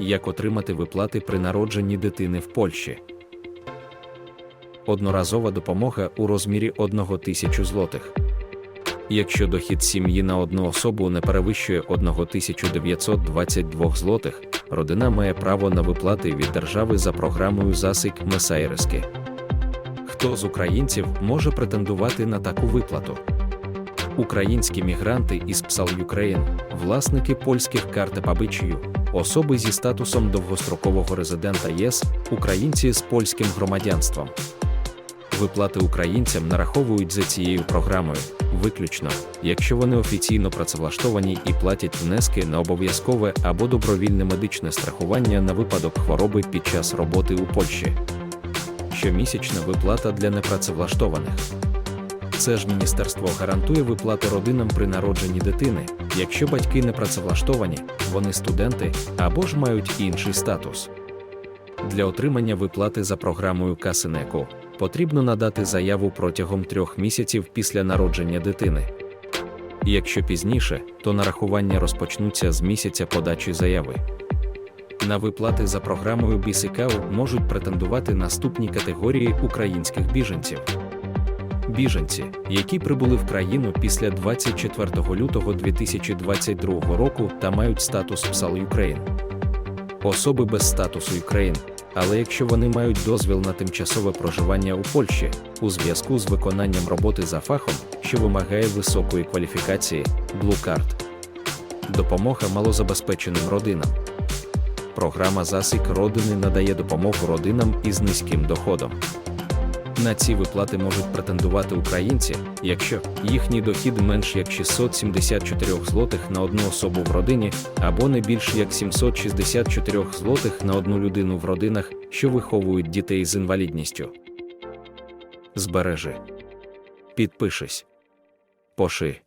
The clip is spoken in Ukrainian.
як отримати виплати при народженні дитини в Польщі. Одноразова допомога у розмірі 1 тисячу злотих. Якщо дохід сім'ї на одну особу не перевищує 1922 злотих, родина має право на виплати від держави за програмою засик Месайрески. Хто з українців може претендувати на таку виплату? Українські мігранти із Псал Юкрейн, власники польських карт пабичію, особи зі статусом довгострокового резидента ЄС, українці з польським громадянством. Виплати українцям нараховують за цією програмою, виключно, якщо вони офіційно працевлаштовані і платять внески на обов'язкове або добровільне медичне страхування на випадок хвороби під час роботи у Польщі. Щомісячна виплата для непрацевлаштованих. Це ж міністерство гарантує виплати родинам при народженні дитини, якщо батьки не працевлаштовані, вони студенти або ж мають інший статус. Для отримання виплати за програмою Касинеку потрібно надати заяву протягом трьох місяців після народження дитини. Якщо пізніше, то нарахування розпочнуться з місяця подачі заяви. На виплати за програмою Бісикау можуть претендувати наступні категорії українських біженців. Біженці, які прибули в країну після 24 лютого 2022 року та мають статус ПСАЛ Юкрейн. Особи без статусу Юкрейн, але якщо вони мають дозвіл на тимчасове проживання у Польщі у зв'язку з виконанням роботи за фахом, що вимагає високої кваліфікації, Blue Card. Допомога малозабезпеченим родинам. Програма Засік родини надає допомогу родинам із низьким доходом. На ці виплати можуть претендувати українці, якщо їхній дохід менш як 674 злотих на одну особу в родині, або не більш як 764 злотих на одну людину в родинах, що виховують дітей з інвалідністю. Збережи. Підпишись. Поши.